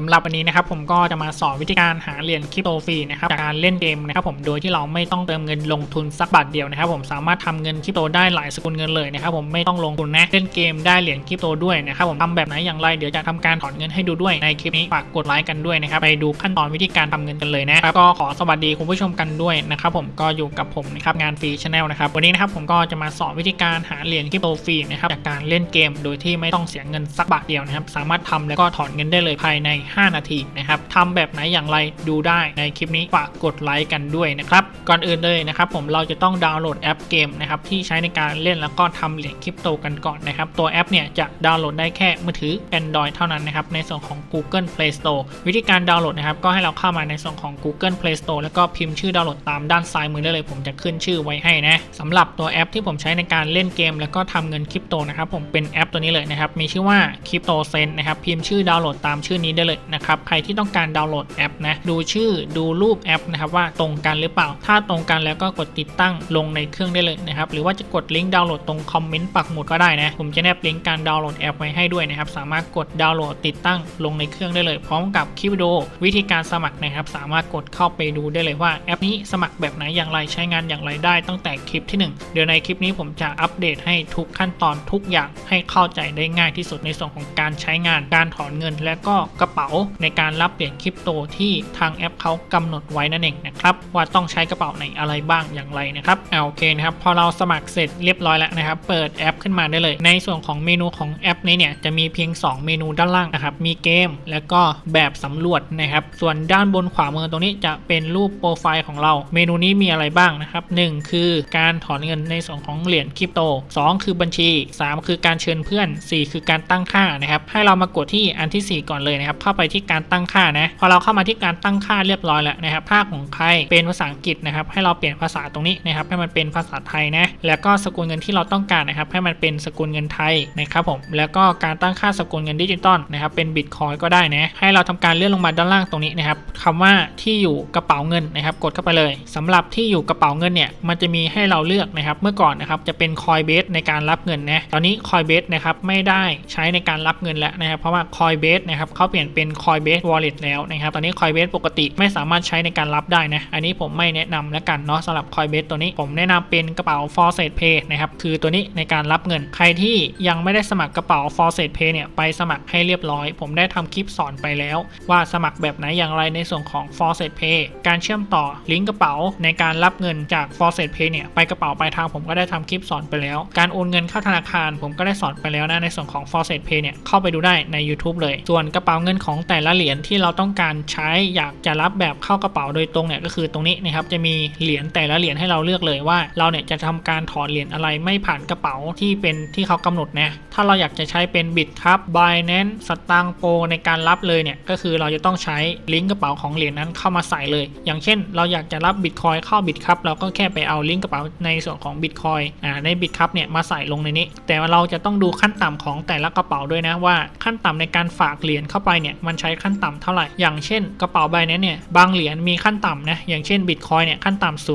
สำหรับวันนี้นะครับผมก็จะมาสอนวิธีการหาเหรียญคริปโตฟรีนะครับจากการเล่นเกมนะครับผมโดยที่เราไม่ต้องเติมเงินลงทุนสักบาทเดียวนะครับผมสามารถทำเงินคริปโตได้หลายสกุลเงินเลยนะครับผมไม่ต้องลงทุนนะเล่นเกมได้เหรียญคริปโตด้วยนะครับผมทำแบบไหนอย่างไรเดี๋ยวจะทำการถอนเงินให้ดูด้วยในคลิปนี้ฝากกดไลค์กันด้วยนะครับไปดูขั้นตอนวิธีการทำเงินกันเลยนะครับก็ขอสวัสดีคุณผู้ชมกันด้วยนะครับผมก็อยู่กับผมนะครับงานฟรีชาแนลนะครับวันนี้นะครับผมก็จะมาสอนวิธีการหาเหรียญคริปโตฟรีนะครับจากการเล่นเกม โดยที่ไม่ต้องเสียเงินสักบาทเดียวนะครับสามารถทำแล้วก็ถอนเงินได้เลยภายใน5 นาทีนะครับทำแบบไหนอย่างไรดูได้ในคลิปนี้ฝากกดไลค์กันด้วยนะครับก่อนอื่นเลยนะครับผมเราจะต้องดาวน์โหลดแอปเกมนะครับที่ใช้ในการเล่นแล้วก็ทำเหรียญคริปโตกันก่อนนะครับตัวแอปเนี่ยจะดาวน์โหลดได้แค่มือถือ Android เท่านั้นนะครับในส่วนของ Google Play Store วิธีการดาวน์โหลดนะครับก็ให้เราเข้ามาในส่วนของ Google Play Store แล้วก็พิมพ์ชื่อดาวน์โหลดตามด้านซ้ายมือได้เลย ผมจะขึ้นชื่อไว้ให้นะสำหรับตัวแอปที่ผมใช้ในการเล่นเกม แล้วก็ทำเงินคริปโตนะครับผมเป็นแอปตัวนี้เลยนะครับมีชื่อว่า Crypto Send นะครับพิมพ์ชื่อดาวน์โหลดตามชื่อนี้ได้เลยนะครับใครที่ต้องการดาวน์โหลดแอปนะดูชื่อดูรูปแอปนะครับว่าตรงกันหรือเปล่า ถ้าตรงกันแล้วก็กดติดตั้งลงในเครื่องได้เลยนะครับหรือว่าจะกดลิงก์ดาวน์โหลดตรงคอมเมนต์ปักหมุดก็ได้นะผมจะแนบลิงก์การดาวน์โหลดแอปไว้ให้ด้วยนะครับสามารถกดดาวน์โหลดติดตั้งลงในเครื่องได้เลย พร้อมกับคลิปวิดีโอวิธีการสมัครนะครับสามารถกดเข้าไปดูได้เลยว่าแอปนี้สมัครแบบไหนอย่างไรใช้งานอย่างไรได้ตั้งแต่คลิปที่หนึ่งเดี๋ยวในคลิปนี้ผมจะอัปเดตให้ทุกขั้นตอนทุกอย่างให้เข้าใจได้ง่ายที่สุดในส่วนของการใช้งานการถอนเงินและก็กระเป๋าในการรับเหรียญคริปโตที่ทางแอปเขากำหนดไว้นั่นเองนะครับว่าต้องใช้กระเป๋าไหนอะไรบ้างอย่างไรนะครับเอาโอเคนะครับพอเราสมัครเสร็จเรียบร้อยแล้วนะครับเปิดแอปขึ้นมาได้เลย ในส่วนของเมนูของแอปนี้เนี่ยจะมีเพียง 2 เมนูด้านล่างนะครับมีเกม แล้วก็แบบสำรวจนะครับส่วนด้านบนขวามือตรงนี้จะเป็นรูปโปรไฟล์ของเรา เมนูนี้มีอะไรบ้างนะครับ 1 คือการถอนเงินในส่วนของเหรียญคริปโต 2 คือบัญชี 3 คือการเชิญเพื่อน 4 คือการตั้งค่านะครับให้เรามากดที่อันทีสี่4 ก่อนเลยนะครับเข้าไปที่การตั้งค่านะพอเราเข้ามาที่การตั้งค่าเรียบร้อยแล้วนะครับภาคของใครเป็นภาษาอังกฤษนะครับให้เราเปลี่ยนภาษาตรงนี้นะครับให้มันเป็นภาษาไทยนะแล้วก็สกุลเงินที่เราต้องการนะครับให้มันเป็นสกุลเงินไทยนะครับผมแล้วก็การตั้งค่าสกุลเงินดิจิตอลนะครับเป็นบิตคอยก็ได้นะให้เราทำการเลื่อนลงมาด้านล่างตรงนี้นะครับคำว่าที่อยู่กระเป๋าเงินนะครับกดเข้าไปเลยสำหรับที่อยู่กระเป๋าเงินเนี่ยมันจะมีให้เราเลือกนะครับเมื่อก่อนนะครับจะเป็นคอยเบสในการรับเงินนะตอนนี้คอยเบสนะครับไม่ได้ใช้ในการรับเงินแล้วนะครับเพราะว่าคอยเบสนะครับเขาเปลี่ยนเป็นคอยเบสวอลเล็ตแล้วนะครับ ตอนนี้คอยเบสปกติไม่สามารถใช้ในการรับได้นะ อันนี้ผมไม่แนะนำแล้วกันเนาะสำหรับคอยเบสตัวนี้ผมแนะนำเป็นกระเป๋า f o r s e t Pay นะครับ คือตัวนี้ในการรับเงิน ใครที่ยังไม่ได้สมัครกระเป๋า f o r s e t Pay เนี่ยไปสมัครให้เรียบร้อย ผมได้ทำคลิปสอนไปแล้ว ว่าสมัครแบบไหนอย่างไรในส่วนของ f o r s e t Pay การเชื่อมต่อลิงก์กระเป๋าในการรับเงินจาก f o r s e t Pay เนี่ยไปกระเป๋าปลายทางผมก็ได้ทำคลิปสอนไปแล้ว การโอนเงินเข้าธนาคาร ผมก็ได้สอนไปแล้วนะในส่วนของ f o r s e t Pay เนี่ยเข้าไปดูได้ใน YouTube เลย ส่วนกระเป๋าเงินของแต่ละเหรียญที่เราต้องการใช้อยากจะรับแบบเข้ากระเป๋าโดยตรงเนี่ยก็คือตรงนี้นะครับจะมีเหรียญแต่ละเหรียญให้เราเลือกเลยว่า เราเนี่ยจะทำการถอนเหรียญอะไรไม่ผ่านกระเป๋าที่เป็นที่เขากำหนดนะถ้าเราอยากจะใช้เป็นบิตครับ Binance สตางโปในการรับเลยเนี่ยก็คือเราจะต้องใช้ลิงก์กระเป๋าของเหรียญนั้นเข้ามาใส่เลย อย่างเช่น เราอยากจะรับบิตคอยเข้าบิตครับเราก็แค่ไปเอาลิงก์กระเป๋าในส่วนของบิตคอยอ่าในบิตครับเนี่ยมาใส่ลงในนี้ แต่เราจะต้องดูขั้นต่ำของแต่ละกระเป๋าด้วยนะว่าขั้นต่ำในการฝากเหรียญเข้าไปเนี่ยมันใช้ขั้นต่ำเท่าไหร่ อย่างเช่นกระเป๋าใบนี้เนี่ย บางเหรียญมีขั้นต่ำนะ อย่างเช่นบิตคอยเนี่ยขั้นต่ำ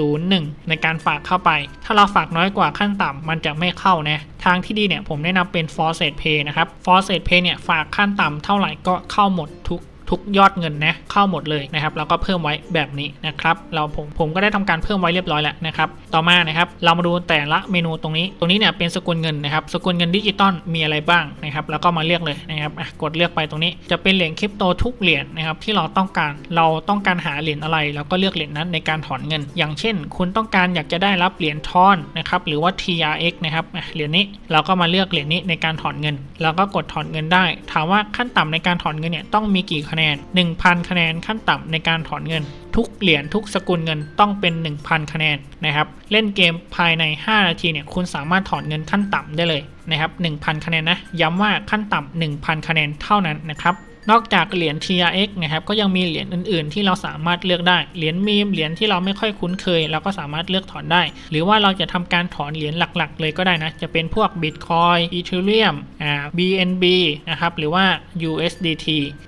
0.001 ในการฝากเข้าไป ถ้าเราฝากน้อยกว่าขั้นต่ำมันจะไม่เข้านะ ทางที่ดีเนี่ยผมแนะนำเป็น f o r s e t Pay นะครับ f o r s e t Pay เนี่ยฝากขั้นต่ำเท่าไหร่ก็เข้าหมดทุก ทุกยอดเงินนะเข้าหมดเลยนะครับเราก็เพิ่มไว้แบบนี้นะครับเราผมผมก็ได้ทำการเพิ่มไว้เรียบร้อยแล้วนะครับต่อมานะครับเรามาดูแต่ละเมนูตรงนี้ ตรงนี้เนี่ยเป็นสกุลเงินนะครับสกุลเงินดิจิตอลมีอะไรบ้างนะครับแล้วก็มาเลือกเลยนะครับกดเลือกไปตรงนี้จะเป็นเหรียญคริปโตทุกเหรียญนะครับที่เราต้องการเราต้องการหาเหรียญอะไรเราก็เลือกเหรียญนั้นในการถอนเงิน อย่างเช่น คุณต้องการอยากจะได้รับเหรียญทอนนะครับหรือว่า TRX นะครับเหรียญนี้เราก็มาเลือกเหรียญนี้ในการถอนเงิน แล้วก็กดถอนเงินได้ ถามว่าขั้นต่ำในการถอนเงินเนี่ยต้องมีกี่คะแนน1,000 คะแนนขั้นต่ำในการถอนเงิน ทุกเหรียญทุกสกุลเงินต้องเป็น 1,000 คะแนนนะครับ เล่นเกมภายใน 5 นาทีเนี่ยคุณสามารถถอนเงินขั้นต่ำได้เลยนะครับ 1,000 คะแนนนะ ย้ำว่าขั้นต่ำ1,000 คะแนนเท่านั้นนะครับ นอกจากเหรียญ TRX นะครับก็ยังมีเหรียญอื่นๆ ที่เราสามารถเลือกได้ เหรียญมีมเหรียญที่เราไม่ค่อยคุ้นเคย เราก็สามารถเลือกถอนได้ หรือว่าเราจะทำการถอนเหรียญหลักๆ เลยก็ได้นะ จะเป็นพวก Bitcoin Ethereum อ่า BNB นะครับหรือว่า USDT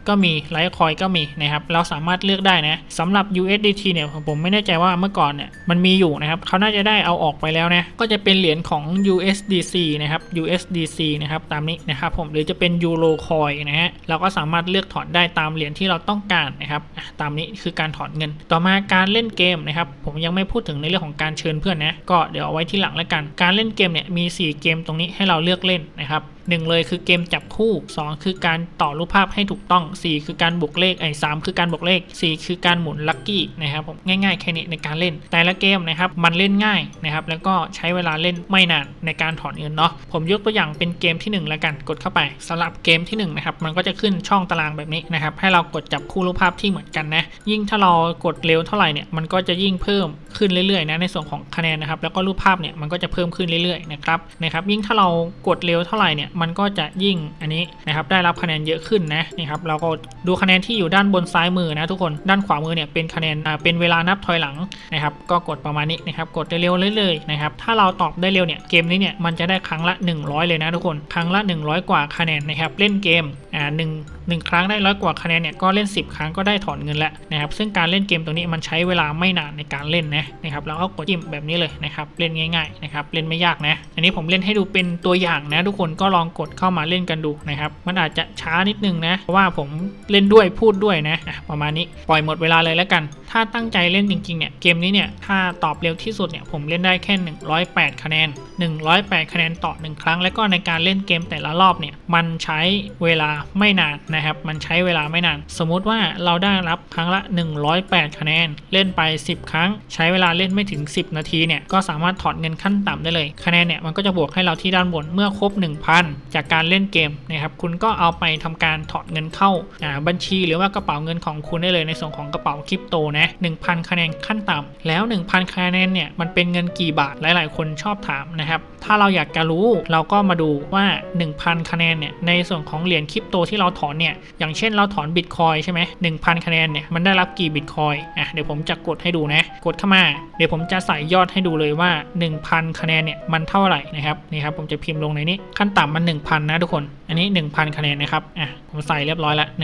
ก็มี Litecoin ก็มีนะครับเราสามารถเลือกได้นะสำหรับ USDT เนี่ยผมไม่แน่ใจว่าเมื่อก่อนเนี่ยมันมีอยู่นะครับเขาน่าจะได้เอาออกไปแล้วนะก็จะเป็นเหรียญของ USDC นะครับ USDC นะครับตามนี้นะครับผมหรือจะเป็น Euro Coin นะฮะเราก็สามารถเลือกถอนได้ตามเหรียญที่เราต้องการนะครับตามนี้คือการถอนเงิน ต่อมาการเล่นเกมนะครับผมยังไม่พูดถึงในเรื่องของการเชิญเพื่อนนะก็เดี๋ยวเอาไว้ที่หลังแล้วกัน การเล่นเกมเนี่ยมี 4 เกมตรงนี้ให้เราเลือกเล่นนะครับหนึ่งเลยคือเกมจับคู่ 2 คือการต่อรูปภาพให้ถูกต้อง 4 คือการบวกเลขไอ้สามคือการบวกเลข 4 คือการหมุนลัคกี้นะครับผมง่ายๆแค่นี้ในการเล่น แต่ละเกมนะครับมันเล่นง่ายนะครับแล้วก็ใช้เวลาเล่นไม่นานในการถอนเงินเนาะผมยกตัวอย่างเป็นเกมที่ 1 แล้วกันกดเข้าไปสำหรับเกมที่1นะครับมันก็จะขึ้นช่องตารางแบบนี้นะครับให้เรากดจับคู่รูปภาพที่เหมือนกันนะยิ่งถ้าเรากดเร็วเท่าไหร่เนี่ยมันก็จะยิ่งเพิ่มขึ้นเรื่อยๆนะในส่วนของคะแนนนะครับแล้วก็รูปภาพเนี่ยมันก็จะเพิ่มขึ้นเรื่อยๆนะครับนะครับยิ่งถ้าเรากดเร็วเท่าไหร่เนี่ยมันก็จะยิ่งอันนี้นะครับได้รับคะแนนเยอะขึ้นนะนี่ครับเราก็ดูคะแนนที่อยู่ด้านบนซ้ายมือนะทุกคนด้านขวามือเนี่ยเป็นคะแนนอ่าเป็นเวลานับถอยหลังนะครับก็กดประมาณนี้นะครับกดเร็วๆเรื่อยๆนะครับถ้าเราตอบได้เร็วเนี่ยเกมนี้เนี่ยมันจะได้ครั้งละ 100 เลยนะทุกคนครั้งละ 100 กว่าคะแนนนะครับเล่นเกมอ่าหนึ่งหนึ่งครั้งได้ร้อยกว่าคะแนนเนี่ยก็เล่น 10 ครั้งก็ได้ถอนเงินแล้วนะครับซึ่งการเล่นเกมตรงนี้มันใช้เวลาไม่นานในการเล่นนะนะครับเราก็กดจิ้มแบบนี้เลยนะครับเล่นง่ายๆนะครับเล่นไม่ยากนะอันนี้ผมเล่นให้ดูเป็นตัวอย่างนะทุกคนก็ลองกดเข้ามาเล่นกันดูนะครับมันอาจจะช้านิดนึงนะเพราะว่าผมเล่นด้วยพูดด้วยนะอะประมาณนี้ปล่อยหมดเวลาเลยแล้วกัน ถ้าตั้งใจเล่นจริงๆเนี่ยเกมนี้เนี่ยถ้าตอบเร็วที่สุดเนี่ยผมเล่นได้แค่ 108 คะแนน108 คะแนนต่อ 1 ครั้ง แล้วก็ในการเล่นเกมแต่ละรอบเนี่ยมันใช้เวลาไม่นานนะครับ มันใช้เวลาไม่นาน สมมุติว่าเราได้รับครั้งละ 108 คะแนน เล่นไป 10 ครั้ง ใช้เวลาเล่นไม่ถึง 10 นาทีเนี่ยก็สามารถถอนเงินขั้นต่ำได้เลยคะแนนเนี่ยมันก็จะบวกให้เราที่ด้านบนเมื่อครบ 1,000 จากการเล่นเกมนะครับคุณก็เอาไปทำการถอนเงินเข้าบัญชีหรือว่ากระเป๋าเงินของคุณได้เลยในส่วนของกระเป๋าคริปโตนะ1,000 คะแนนขั้นต่ำแล้ว 1,000 คะแนนเนี่ยมันเป็นเงินกี่บาทหลาย ๆ คนชอบถามนะครับถ้าเราอยากจะรู้เราก็มาดูว่า 1,000 คะแนนเนี่ยในส่วนของเหรียญคริปโตที่เราถอนเนี่ยอย่างเช่นเราถอนบิตคอยใช่ไหม1,000คะแนนเนี่ยมันได้รับกี่บิตคอยอะเดี๋ยวผมจะกดให้ดูนะ กดเข้ามา เดี๋ยวผมจะใส่ยอดให้ดูเลยว่า 1,000 คะแนนเนี่ยมันเท่าไหร่นะครับนี่ครับผมจะพิมพ์ลงในนี้ขั้นต่ำมัน 1,000 นะทุกคน อันนี้ 1,000 คะแนนนะครับอะผมใส่เรียบร้อยล้ว1,000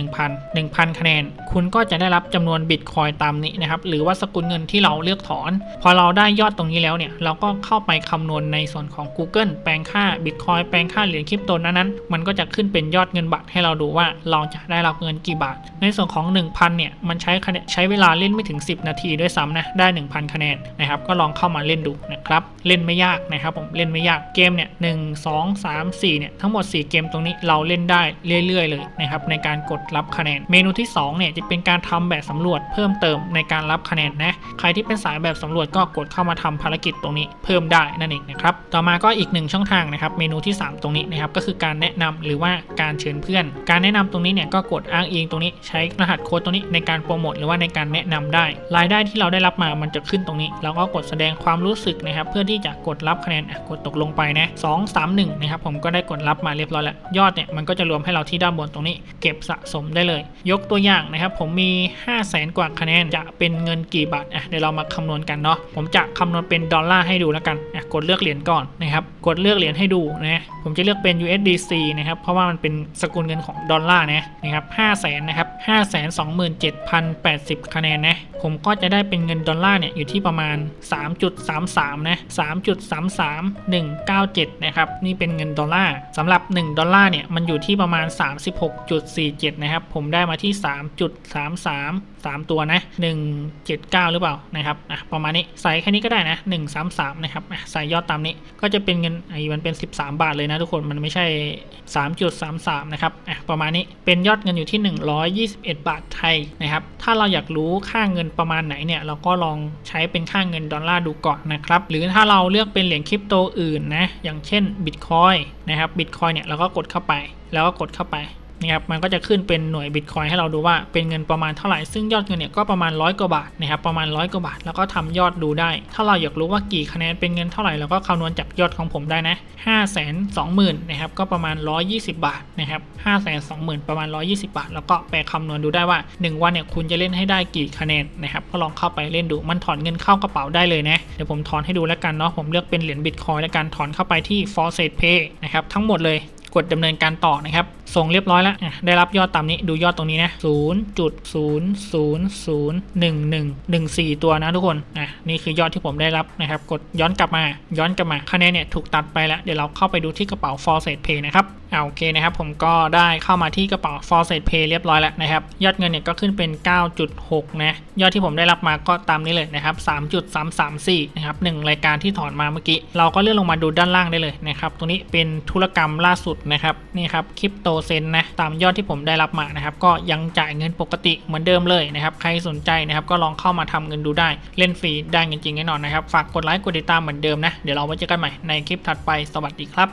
1,000 คะแนน คุณก็จะได้รับจำนวนบิตคอยตามนี้นะครับหรือว่าสกุลเงินที่เราเลือกถอน พอเราได้ยอดตรงนี้แล้วเนี่ยเราก็เข้าไปคำนวณในส่วนของ Google แปลงค่าบิตคอยแปลงค่าเหรียญคริปโตนั้นๆมันก็จะขึ้นเป็นยอดเงินบาทให้เราดูว่าเราจะได้รับเงินกี่บาท ในส่วนของ 1,000 เนี่ย มันใช้คะแนนใช้เวลาเล่นไม่ถึง 10 นาทีด้วยซ้ำนะ ได้ 1,000 คะแนนนะครับ ก็ลองเข้ามาเล่นดูนะครับ เล่นไม่ยากนะครับผม เล่นไม่ยาก เกมเนี่ยหนึ่งสองสามสี่เนี่ย ทั้งหมด 4 เกมตรงนี้เราเล่นได้เรื่อยๆ เลยนะครับ ในการกดรับคะแนน เมนูที่ 2 เนี่ย จะเป็นการทำแบบสำรวจเพิ่มเติมในการรับคะแนนนะ ใครที่เป็นสายแบบสำรวจก็กดเข้ามาทำภารกิจตรงนี้เพิ่มได้นั่นเองนะครับต่อมาก็อีกหนึ่งช่องทางนะครับเมนูที่ 3 ตรงนี้นะครับก็คือการแนะนำหรือว่าการเชิญเพื่อน การแนะนำตรงนี้เนี่ยก็กดอ้างอิงตรงนี้ใช้รหัสโค้ดตรงนี้ในการโปรโมทหรือว่าในการแนะนำได้ รายได้ที่เราได้รับมามันจะขึ้นตรงนี้เราก็กดแสดงความรู้สึกนะครับเพื่อที่จะกดรับคะแนนอะกดตกลงไปนะ2 3 1นะครับผมก็ได้กดรับมาเรียบร้อยแล้ว ยอดเนี่ยมันก็จะรวมให้เราที่ด้านบนตรงนี้ เก็บสะสมได้เลย ยกตัวอย่างนะครับผมมี 5 0 0แสนกว่าคะแนนจะเป็นเงินกี่บาทอะเดี๋ยวเรามาคำนวณกันเนาะผมจะคำนวณเป็นดอลลาร์ให้ดูแล้วกันอะกดเลือกเหรียญก่อนนะครับ กดเลือกเหรียญให้ดูนะ ผมจะเลือกเป็น USDC นะครับ เพราะว่ามันเป็นสกุลเงินของดอลลาร์นะนะครับ5 0 0แสนนะครับ5 2 7 0 8 0คะแนนนะผมก็จะได้เป็นเงินดอลลาร์เนี่ยอยู่ที่ประมาณ 3.33 นะ 3.33197 นะครับ นี่เป็นเงินดอลลาร์สำหรับ 1 ดอลลาร์เนี่ย มันอยู่ที่ประมาณ 36.47 นะครับ ผมได้มาที่ 3.33 3 ตัวนะ 179 หรือเปล่านะครับอะประมาณนี้ใส่แค่นี้ก็ได้นะ 133 นะครับอะใส่ยอดตามนี้ก็จะเป็นเงินไอ้มันเป็น 13 บาทเลยนะทุกคนมันไม่ใช่ 3.33 นะครับอะประมาณนี้เป็นยอดเงินอยู่ที่ 121 บาทไทยนะครับถ้าเราอยากรู้ค่าเงินประมาณไหนเนี่ยเราก็ลองใช้เป็นค่าเงินดอลลาร์ดูก่อนนะครับหรือถ้าเราเลือกเป็นเหรียญคริปโตอื่นนะอย่างเช่น Bitcoin นะครับ Bitcoin เนี่ยเราก็กดเข้าไป แล้วก็กดเข้าไป นะครับมันก็จะขึ้นเป็นหน่วยบิตคอยให้เราดูว่าเป็นเงินประมาณเท่าไหร่ซึ่งยอดเงินเนี่ยก็ประมาณร้อยกว่าบาทนะครับประมาณร้อยกว่าบาท แล้วก็ทำยอดดูได้ ถ้าเราอยากรู้ว่ากี่คะแนนเป็นเงินเท่าไหร่เราก็คำนวณจากยอดของผมได้นะห้าแสนสองหมื่นนะครับก็ประมาณ120บาทนะครับห้าแสนสองหมื่นประมาณ120บาท แล้วก็ไปคำนวณดูได้ว่า 1 วันเนี่ยคุณจะเล่นให้ได้กี่คะแนนนะครับก็ลองเข้าไปเล่นดูมันถอนเงินเข้ากระเป๋าได้เลยนะเดี๋ยวผมถอนให้ดูแล้วกันเนาะผมเลือกเป็นเหรียญบิตคอยแล้วกันถอนเข้าไปที่ f o r s e t Pay นะครับทั้งหมดเลยกดดำเนินการต่อนะครับ ส่งเรียบร้อยแล้ว ได้รับยอดตามนี้ดูยอดตรงนี้นะ0.00011114 ตัวนะทุกคน อะ นี่คือยอดที่ผมได้รับนะครับ กดย้อนกลับมา ย้อนกลับมา คะแนนเนี่ยถูกตัดไปแล้ว เดี๋ยวเราเข้าไปดูที่กระเป๋า f o r s e t Pay นะครับอ่าโอเคนะครับ ผมก็ได้เข้ามาที่กระเป๋า f o r s e t Pay เรียบร้อยแล้วนะครับ ยอดเงินเนี่ยก็ขึ้นเป็น 9.6 นะ ยอดที่ผมได้รับมาก็ตามนี้เลยนะครับ 3.334 นะครับหนึ่งรายการที่ถอนมาเมื่อกี้ เราก็เลื่อนลงมาดูด้านล่างได้เลยนะครับ ตรงนี้เป็นธุรกรรมล่าสุดนะครับ นี่ครับ คริปโตเซนนะตามยอดที่ผมได้รับมานะครับก็ยังจ่ายเงินปกติเหมือนเดิมเลยนะครับใครสนใจนะครับก็ลองเข้ามาทำเงินดูได้เล่นฟรีได้เงินจริงแน่นอนนะครับฝากกดไลค์กดติดตามเหมือนเดิมนะเดี๋ยวเราไว้เจอกันใหม่ในคลิปถัดไปสวัสดีครับ